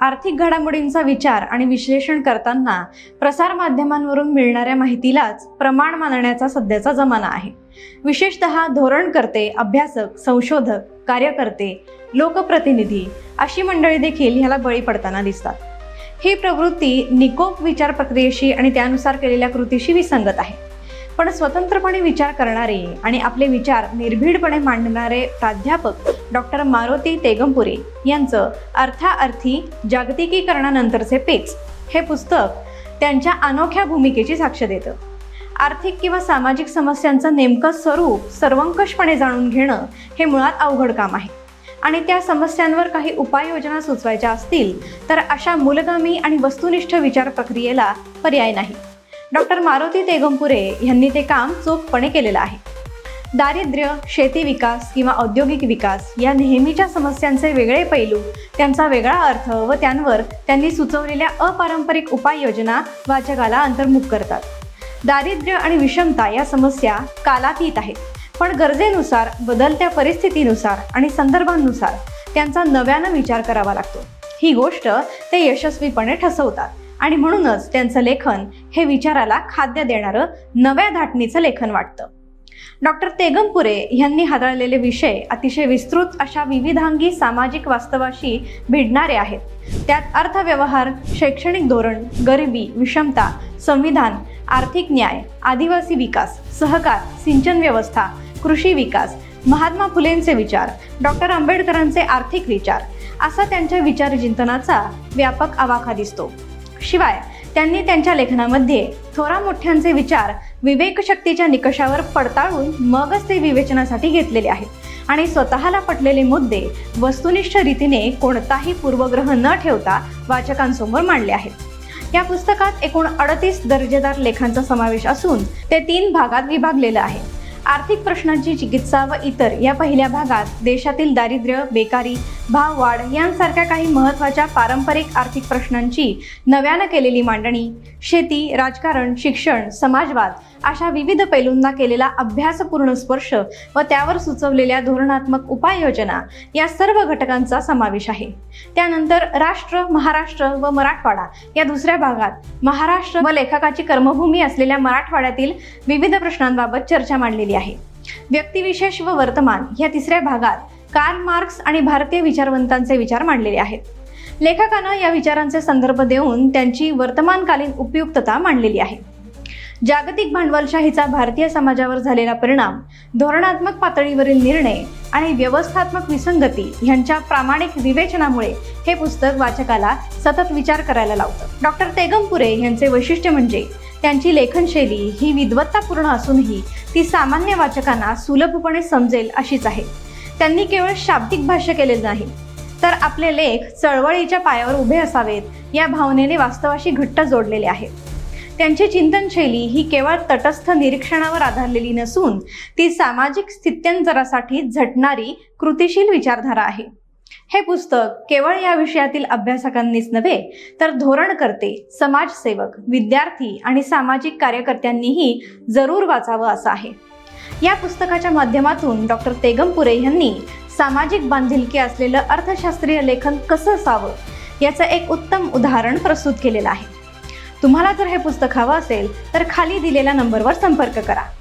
आर्थिक घडामोडींचा विचार आणि विश्लेषण करताना प्रसार माध्यमांवरून मिळणाऱ्या माहितीलाच प्रमाण मानण्याचा सध्याचा जमाना आहे. विशेषतः धोरणकर्ते अभ्यासक संशोधक कार्यकर्ते लोकप्रतिनिधी अशी मंडळी देखील ह्याला बळी पडताना दिसतात. ही प्रवृत्ती निकोप विचार प्रक्रियेशी आणि त्यानुसार केलेल्या कृतीशी विसंगत आहे. पण स्वतंत्रपणे विचार करणारे आणि आपले विचार निर्भीडपणे मांडणारे प्राध्यापक डॉक्टर मारुती तेगमपुरे यांचं अर्थाअर्थी जागतिकीकरणानंतरचे पेच. हे पुस्तक त्यांच्या अनोख्या भूमिकेची साक्ष देतं. आर्थिक किंवा सामाजिक समस्यांचं नेमकं स्वरूप सर्वंकषपणे जाणून घेणं हे मुळात अवघड काम आहे. आणि त्या समस्यांवर काही उपाययोजना सुचवायच्या असतील तर अशा मूलगामी आणि वस्तुनिष्ठ विचार प्रक्रियेला पर्याय नाही. डॉक्टर मारुती तेगमपुरे यांनी ते काम चोखपणे केलेलं आहे. दारिद्र्य शेती विकास किंवा औद्योगिक विकास या नेहमीच्या समस्यांचे वेगळे पैलू त्यांचा वेगळा अर्थ व त्यांवर त्यांनी सुचवलेल्या अपारंपरिक उपाययोजना वाचकाला अंतर्मुख करतात. दारिद्र्य आणि विषमता या समस्या कालातीत आहेत पण गरजेनुसार बदलत्या परिस्थितीनुसार आणि संदर्भांनुसार त्यांचा नव्यानं विचार करावा लागतो. ही गोष्ट ते यशस्वीपणे ठसवतात आणि म्हणूनच त्यांचं लेखन हे विचाराला खाद्य देणारं नव्या धाटणीचं लेखन वाटतं. डॉक्टर तेगमपुरे यांनी हाताळलेले विषय अतिशय विस्तृत अशा विविधांगी सामाजिक वास्तवाशी भिडणारे आहेत. त्यात अर्थव्यवहार शैक्षणिक धोरण गरिबी विषमता संविधान आर्थिक न्याय आदिवासी विकास सहकार सिंचन व्यवस्था कृषी विकास महात्मा फुलेंचे विचार डॉक्टर आंबेडकरांचे आर्थिक विचार असा त्यांच्या विचार चिंतनाचा व्यापक आवाका दिसतो. शिवाय त्यांनी त्यांच्या लेखनामध्ये थोरा मोठ्यांचे विचार विवेकशक्तीच्या निकषावर पडताळून मगच ते विवेचनासाठी घेतलेले आहेत. आणि स्वतःला पटलेले मुद्दे वस्तुनिष्ठ रीतीने कोणताही पूर्वग्रह न ठेवता वाचकांसमोर मांडले आहेत. या पुस्तकात एकूण अडतीस दर्जेदार लेखांचा समावेश असून ते तीन भागात विभागलेलं आहे. आर्थिक प्रश्नांची चिकित्सा व इतर या पहिल्या भागात देशातील दारिद्र्य बेकारी भाववाढ यांसारख्या काही महत्त्वाच्या पारंपरिक आर्थिक प्रश्नांची नव्यानं केलेली मांडणी. शेती राजकारण शिक्षण समाजवाद अशा विविध पैलूंना केलेला अभ्यासपूर्ण स्पर्श व त्यावर सुचवलेल्या धोरणात्मक उपाययोजना या सर्व घटकांचा समावेश आहे. त्यानंतर राष्ट्र महाराष्ट्र व मराठवाडा या दुसऱ्या भागात महाराष्ट्र व लेखकाची कर्मभूमी असलेल्या मराठवाड्यातील विविध प्रश्नांबाबत चर्चा मांडलेली आहे. व्यक्तिविशेष व वर्तमान या तिसऱ्या भागात कार्ल मार्क्स आणि भारतीय विचारवंतांचे विचार मांडलेले आहेत. लेखकानं या विचारांचे संदर्भ देऊन त्यांची वर्तमानकालीन उपयुक्तता मांडलेली आहे. जागतिक भांडवलशाहीचा भारतीय समाजावर झालेला परिणाम धोरणात्मक पातळीवरील निर्णय आणि व्यवस्थात्मक विसंगती यांच्या प्रामाणिक विवेचनामुळे हे पुस्तक वाचकाला सतत विचार करायला लावतं. डॉक्टर तेगमपुरे यांचे वैशिष्ट्य म्हणजे त्यांची लेखनशैली ही विद्वत्तापूर्ण असूनही ती सामान्य वाचकांना सुलभपणे समजेल अशीच आहे. त्यांनी केवळ शाब्दिक भाष्य केलेलं नाही तर आपले लेख चळवळीच्या पायावर उभे असावेत या भावनेने वास्तवाशी घट्ट जोडलेले आहेत. त्यांची चिंतनशैली ही केवळ तटस्थ निरीक्षणावर आधारलेली नसून ती सामाजिक स्थित्यंतरासाठी झटणारी कृतिशील विचारधारा आहे. हे पुस्तक केवळ या विषयातील अभ्यासकांनीच नव्हे तर धोरणकर्ते समाजसेवक विद्यार्थी आणि सामाजिक कार्यकर्त्यांनीही जरूर वाचावं असं आहे. या पुस्तकाच्या माध्यमातून डॉक्टर तेगमपुरे यांनी सामाजिक बांधिलकी असलेलं अर्थशास्त्रीय लेखन कसं असावं याचं एक उत्तम उदाहरण प्रस्तुत केलेलं आहे. तुम्हाला जर हे पुस्तक हवं असेल तर खाली दिलेल्या नंबरवर संपर्क करा.